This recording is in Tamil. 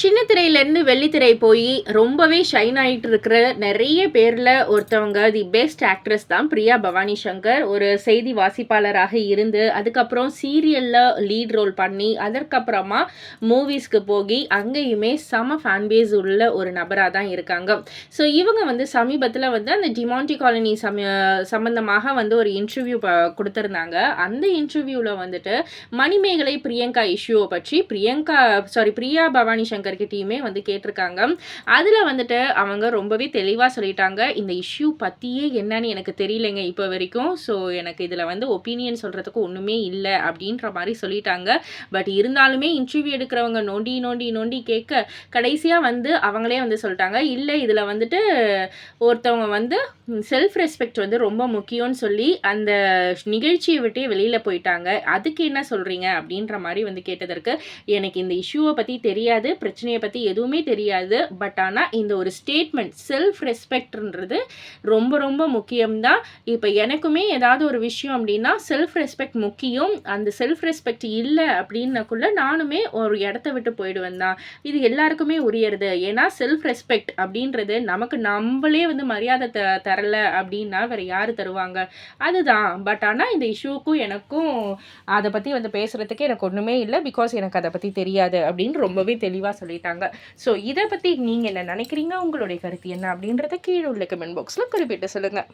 சின்ன திரையிலேருந்து வெள்ளித்திரை போய் ரொம்பவே ஷைன் ஆகிட்டு இருக்கிற நிறைய பேரில் ஒருத்தவங்க தி பெஸ்ட் ஆக்ட்ரஸ் தான் பிரியா பவானி சங்கர். ஒரு செய்தி வாசிப்பாளராக இருந்து அதுக்கப்புறம் சீரியலில் லீட் ரோல் பண்ணி அதற்கப்புறமா மூவிஸ்க்கு போகி அங்கேயுமே செம ஃபேன் பேஸ் உள்ள ஒரு நபராக தான் இருக்காங்க. ஸோ இவங்க வந்து சமீபத்தில் வந்து அந்த டிமாண்டி காலனி சம சம்மந்தமாக வந்து ஒரு இன்டர்வியூ கொடுத்துருந்தாங்க. அந்த இன்டர்வியூவில் வந்துட்டு மணிமேகலை பிரியங்கா இஷ்யூவை பற்றி பிரியங்கா சாரி பிரியா பவானி சங்கர் கிட்டேயுமே வந்து கேட்டிருக்காங்க. அதில் வந்துட்டு அவங்க ரொம்பவே தெளிவாக சொல்லிட்டாங்க. இந்த இஷ்யூ பற்றியே என்னன்னு எனக்கு தெரியலைங்க இப்போ வரைக்கும். ஸோ எனக்கு இதில் வந்து ஒப்பீனியன் சொல்கிறதுக்கு ஒன்றுமே இல்லை அப்படின்ற மாதிரி சொல்லிட்டாங்க. பட் இருந்தாலுமே இன்டர்வியூ எடுக்கிறவங்க நோண்டி நோண்டி நோண்டி கேட்க கடைசியாக வந்து அவங்களே வந்து சொல்லிட்டாங்க. இல்லை இதில் வந்துட்டு ஒருத்தவங்க வந்து செல்ஃப் ரெஸ்பெக்ட் வந்து ரொம்ப முக்கியம்னு சொல்லி அந்த நிகழ்ச்சியை விட்டே வெளியில் போயிட்டாங்க. அதுக்கு என்ன சொல்கிறீங்க அப்படின்ற மாதிரி வந்து கேட்டதற்கு எனக்கு இந்த இஷ்யூவை பற்றி தெரியாது பிரச்சனையை பற்றி எதுவுமே தெரியாது. பட் ஆனால் இந்த ஒரு ஸ்டேட்மெண்ட் செல்ஃப் ரெஸ்பெக்ட்ன்றது ரொம்ப ரொம்ப முக்கியம்தான். இப்போ எனக்குமே ஏதாவது ஒரு விஷயம் அப்படின்னா செல்ஃப் ரெஸ்பெக்ட் முக்கியம். அந்த செல்ஃப் ரெஸ்பெக்ட் இல்லை அப்படின்னக்குள்ள நானுமே ஒரு இடத்த விட்டு போயிடுவேன் தான். இது எல்லாருக்குமே உரியறது. ஏன்னா செல்ஃப் ரெஸ்பெக்ட் அப்படின்றது நமக்கு நம்மளே வந்து மரியாதை த தரல அப்படின்னா வேறு யார் தருவாங்க? அதுதான். பட் ஆனால் இந்த இஷ்யூக்கும் எனக்கும் அதை பற்றி வந்து பேசுகிறதுக்கு எனக்கு ஒன்றுமே இல்லை. பிகாஸ் எனக்கு அதை பற்றி தெரியாது அப்படின்னு ரொம்பவே தெளிவாக சொல்லிட்டாங்க. ஸோ இதை பற்றி நீங்கள் என்ன நினைக்கிறீங்க? உங்களுடைய கருத்து என்ன அப்படின்றத கீழே உள்ள கமெண்ட் பாக்ஸில் குறிப்பிட்டு சொல்லுங்கள்